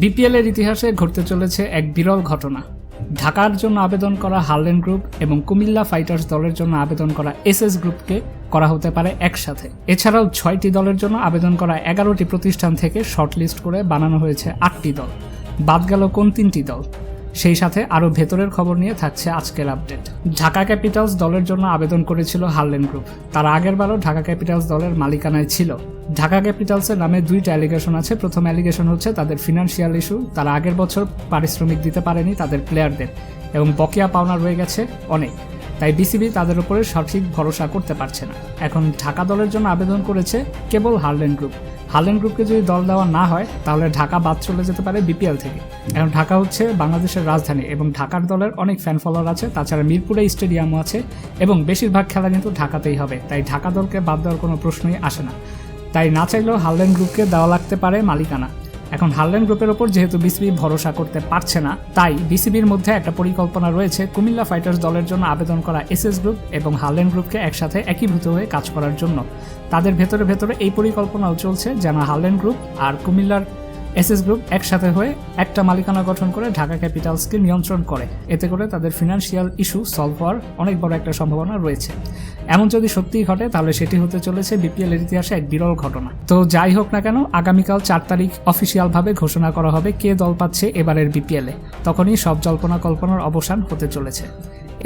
BPL এর ইতিহাসে ঘটতে চলেছে এক বিরল ঘটনা। ঢাকার জন্য আবেদন করা হার্লেন গ্রুপ এবং কুমিল্লা ফাইটার্স দলের জন্য আবেদন করা এসএস গ্রুপকে করা হতে পারে একসাথে। এছাড়াও ছয়টি দলের জন্য আবেদন করা এগারোটি প্রতিষ্ঠান থেকে শর্টলিস্ট করে বানানো হয়েছে আটটি দল। বাদ গেল কোন তিনটি দল? সেই সাথে আরও ভেতরের খবর নিয়ে থাকছে আজকের আপডেট। ঢাকা ক্যাপিটালস দলের জন্য আবেদন করেছিল হার্লেন গ্রুপ। তার আগেরবারও ঢাকা ক্যাপিটালস দলের মালিকানায় ছিল। ঢাকা ক্যাপিটালসের নামে দুইটা অ্যালিগেশন আছে। প্রথম অ্যালিগেশন হচ্ছে তাদের ফিনান্সিয়াল ইস্যু তারা আগের বছর পারিশ্রমিক দিতে পারেনি তাদের প্লেয়ারদের এবং বকেয়া পাওনা রয়ে গেছে অনেক। তাই বিসিবি তাদের উপরে সঠিক ভরসা করতে পারছে না। এখন ঢাকা দলের জন্য আবেদন করেছে কেবল হার্লেন গ্রুপ। হার্লেন গ্রুপকে যদি দল দেওয়া না হয়, তাহলে ঢাকা বাদ চলে যেতে পারে বিপিএল থেকে। এখন ঢাকা হচ্ছে বাংলাদেশের রাজধানী এবং ঢাকার দলের অনেক ফ্যান ফলোয়ার আছে, তাছাড়া মিরপুরে স্টেডিয়ামও আছে এবং বেশিরভাগ খেলা কিন্তু ঢাকাতেই হবে, তাই ঢাকা দলকে বাদ দেওয়ার কোনো প্রশ্নই আসে না। তাই না চাইলেও হার্লেন গ্রুপকে দেওয়া লাগতে পারে মালিকানা। এখন হারলেন গ্রুপের ওপর যেহেতু বিসিবি ভরসা করতে পারছে না, তাই বিসিবির মধ্যে একটা পরিকল্পনা রয়েছে কুমিল্লা ফাইটার্স দলের জন্য আবেদন করা এস এস গ্রুপ এবং হারলেন গ্রুপকে একসাথে একীভূত হয়ে কাজ করার জন্য। তাদের ভেতরে ভেতরে এই পরিকল্পনাও চলছে যেন হারলেন গ্রুপ আর কুমিল্লার এসএস গ্রুপ একসাথে হয়ে একটা মালিকানা গঠন করে ঢাকা ক্যাপিটালসকে নিয়ন্ত্রণ করে। এতে করে তাদের ফিনান্সিয়াল ইস্যু সলভ হওয়ার অনেক বড় একটা সম্ভাবনা রয়েছে। এমন যদি সত্যিই ঘটে, তাহলে সেটি হতে চলেছে বিপিএল এর ইতিহাসে এক বিরল ঘটনা। তো যাই হোক না কেন, আগামীকাল চার তারিখ অফিসিয়ালভাবে ঘোষণা করা হবে কে দল পাচ্ছে এবারের বিপিএলে তখনই সব জল্পনা কল্পনার অবসান হতে চলেছে।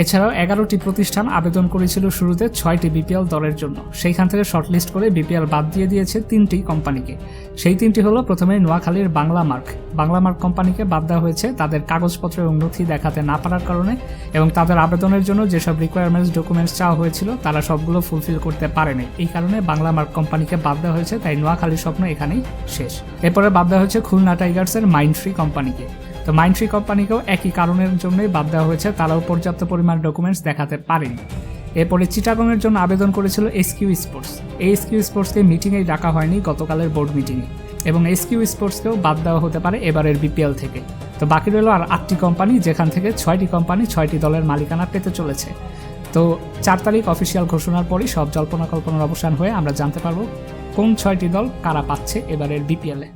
এছাড়াও এগারোটি প্রতিষ্ঠান আবেদন করেছিল শুরুতে ছয়টি বিপিএল দলের জন্য। সেইখান থেকে শর্টলিস্ট করে বিপিএল বাদ দিয়ে দিয়েছে তিনটি কোম্পানিকে। সেই তিনটি হলো প্রথমে নোয়াখালীর বাংলা মার্ক বাংলা মার্ক কোম্পানিকে বাদ দেওয়া হয়েছে তাদের কাগজপত্র এবং নথি দেখাতে না পারার কারণে এবং তাদের আবেদনের জন্য যেসব রিকোয়ারমেন্টস ডকুমেন্টস চাওয়া হয়েছিল, তারা সবগুলো ফুলফিল করতে পারেনি। এই কারণে বাংলা মার্ক কোম্পানিকে বাদ দেওয়া হয়েছে, তাই নোয়াখালীর স্বপ্ন এখানেই শেষ। এরপরে বাদ দেওয়া হয়েছে খুলনা টাইগার্সের মাইন্ড ফ্রি কোম্পানিকে। তো মাইন্ডফ্রি কোম্পানিকেও একই কারণের জন্যই বাদ দেওয়া হয়েছে। তারাও পর্যাপ্ত পরিমাণ ডকুমেন্টস দেখাতে পারেনি। এরপরে চিটাগংয়ের জন্য আবেদন করেছিল এসকিউ স্পোর্টস এই এসকিউ স্পোর্টসকে মিটিংয়েই ডাকা হয়নি গতকালের বোর্ড মিটিংয়ে এবং এসকিউ স্পোর্টসকেও বাদ দেওয়া হতে পারে এবারের বিপিএল থেকে। তো বাকি রইল আর আটটি কোম্পানি যেখান থেকে ছয়টি কোম্পানি ছয়টি দলের মালিকানা পেতে চলেছে। তো চার তারিখ অফিসিয়াল ঘোষণার পরই সব জল্পনা কল্পনার অবসান হয়ে আমরা জানতে পারব কোন ছয়টি দল কারা পাচ্ছে এবারের বিপিএলে